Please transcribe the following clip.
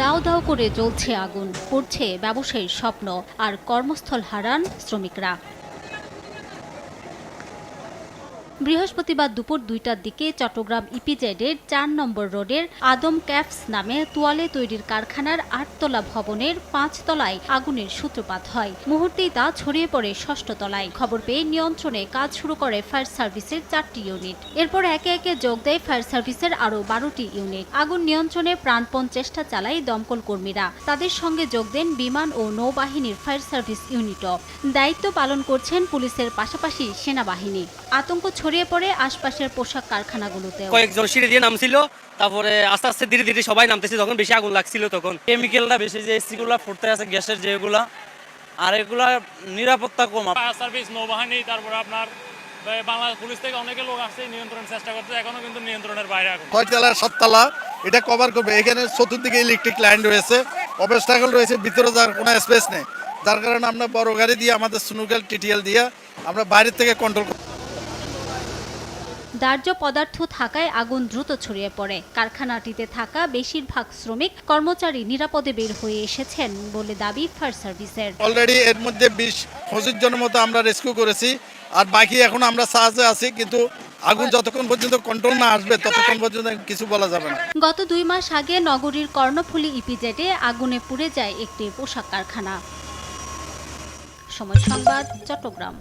দাও দাও করে জ্বলছে আগুন পড়ছে ব্যবসায়ীর স্বপ্ন আর কর্মস্থল হারান শ্রমিকরা। বৃহস্পতিবার দুপুর দুইটার দিকে চট্টগ্রাম ইপিজেডের চার নম্বর রোডের আদম ক্যাপস নামে তোয়ালে তৈরির কারখানার আটতলা ভবনের পাঁচ তলায় আগুনের সূত্রপাত হয়। মুহূর্তেই তা ছড়িয়ে পড়ে ষষ্ঠ তলায়। খবর পেয়ে নিয়ন্ত্রণে কাজ শুরু করে ফায়ার সার্ভিসের চারটি ইউনিট। এরপর একে একে যোগ দেয় ফায়ার সার্ভিসের আরও বারোটি ইউনিট। আগুন নিয়ন্ত্রণে প্রাণপণ চেষ্টা চালায় দমকল কর্মীরা। তাদের সঙ্গে যোগ দেন বিমান ও নৌবাহিনীর ফায়ার সার্ভিস ইউনিটও। দায়িত্ব পালন করছেন পুলিশের পাশাপাশি সেনাবাহিনী। আতঙ্ক ছড়িয়ে পড়ে আশপাশের পোশাক কারখানাগুলোতেও। কয়েকজন সিঁড়ি দিয়ে নামছিল তারপরে আস্তে আস্তে ধীরে ধীরে সবাই নামতেছে তখন বেশি আগুন লাগছিল তখন। কেমিক্যালটা বেশি যে এসিগুলো ফুটতে আছে গ্যাসের যেগুলা আর এগুলা নিরাপত্তা কম। ফায়ার সার্ভিস নৌবাহিনী তারপরে আপনার বাংলাদেশ পুলিশ থেকে অনেকে লোক আসছে নিয়ন্ত্রণের চেষ্টা করতে এখনও কিন্তু নিয়ন্ত্রণের বাইরে আগুন। ছয়তলা সাততলা এটা কভার করবে। এখানে চতুর্দিকে ইলেকট্রিক লাইন রয়েছে অবস্টাকল রয়েছে ভিতরে যার কোনো স্পেস নেই। যার কারণে আমরা বড় গাড়ি দিয়ে আমাদের স্নুকেল টিটিএল দিয়ে আমরা বাইরের থেকে কন্ট্রোল দাহ্য পদার্থ থাকায় আগুন দ্রুত ছড়িয়ে পড়ে। কারখানাটিতে থাকা বেশিরভাগ শ্রমিক কর্মচারী নিরাপদে বের হয়ে এসেছেন বলে দাবি ফায়ার সার্ভিসের। অলরেডি এর মধ্যে বিশ পঁচিশ জনের মতো আমরা রেস্কিউ করেছি আর বাকি এখন আমরা সাহায্যে আছি কিন্তু আগুন যতক্ষণ পর্যন্ত কন্ট্রোল না আসবে ততক্ষণ পর্যন্ত কিছু বলা যাবে না। গত দুই মাস আগে নগরীর কর্ণফুলী ইপিজেডে আগুনে পুড়ে যায় একটি পোশাক কারখানা। সময় সংবাদ চট্টগ্রাম।